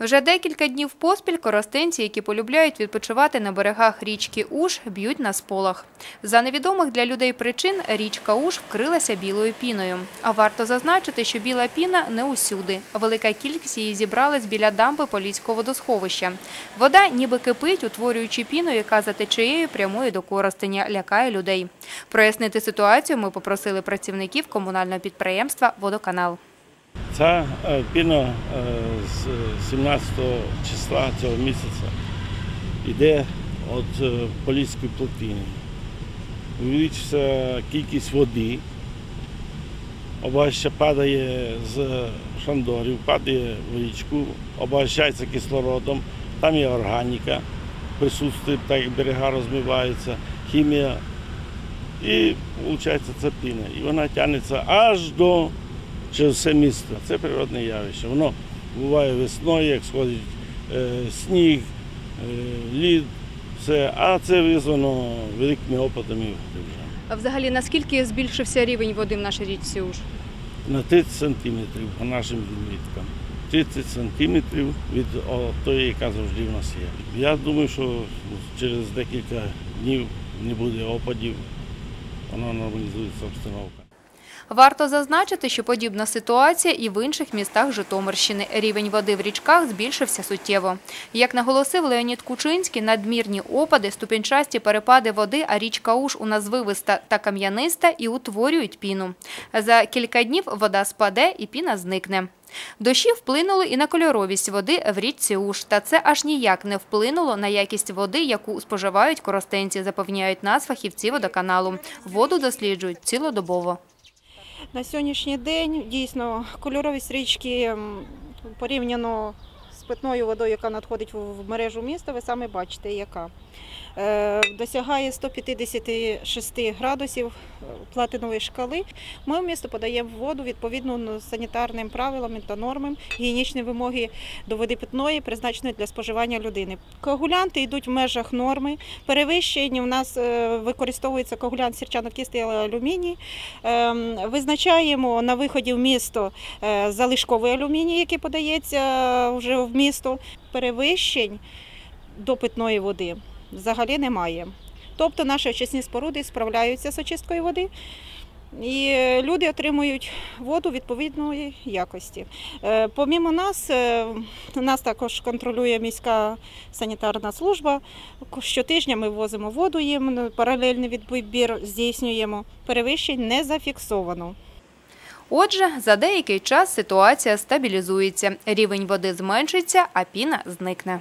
Вже декілька днів поспіль коростенці, які полюбляють відпочивати на берегах річки Уж, б'ють на сполах. За невідомих для людей причин річка Уж вкрилася білою піною. А варто зазначити, що біла піна не усюди. Велика кількість її зібралась біля дамби Поліського водосховища. Вода ніби кипить, утворюючи піну, яка за течією прямує до Коростеня, лякає людей. Прояснити ситуацію ми попросили працівників комунального підприємства «Водоканал». Ця е, піна е, з 17 числа цього місяця йде від е, Поліської плотини. Увеличиться кількість води, обаче падає з шандорів, падає в річку, обогащається кислородом, там є органіка, присутствує, так як берега розмиваються, хімія. І виходить це піна. І вона тягнеться аж до через все місто. Це природне явище. Воно буває весною, як сходить е, сніг, е, лід, все, а це визвано великими опадами вже. А взагалі, наскільки збільшився рівень води в нашій річці Уж? На 30 сантиметрів по нашим відміткам. 30 сантиметрів від тої, яка завжди в нас є. Я думаю, що через декілька днів не буде опадів, воно нормалізується обстановка. Варто зазначити, що подібна ситуація і в інших містах Житомирщини. Рівень води в річках збільшився суттєво. Як наголосив Леонід Кучинський, надмірні опади, ступінчасті перепади води, а річка Уж у нас звивиста та кам'яниста і утворюють піну. За кілька днів вода спаде і піна зникне. Дощі вплинули і на кольоровість води в річці Уж, та це аж ніяк не вплинуло на якість води, яку споживають коростенці, запевняють нас фахівці водоканалу. Воду досліджують цілодобово. На сьогоднішній день дійсно кольоровість річки порівняно питною водою, яка надходить в мережу міста, ви самі бачите, яка. Е, Досягає 156 градусів е, платинової шкали. Ми в місто подаємо воду відповідно санітарним правилам та нормам, гігієнічні вимоги до води питної, призначеної для споживання людини. Коагулянти йдуть в межах норми. Перевищення у нас е, використовується коагулянт сірчано-кістий алюміній. Ем, Визначаємо на виході в місто залишковий алюміній, який подається вже в місто. Перевищень до питної води взагалі немає. Тобто наші очисні споруди справляються з очисткою води. І е, люди отримують воду відповідної якості. Е, Помімо нас, е, нас також контролює міська санітарна служба. Щотижня ми возимо воду їм, паралельний відбір здійснюємо. Перевищень не зафіксовано. Отже, за деякий час ситуація стабілізується, рівень води зменшиться, а піна зникне.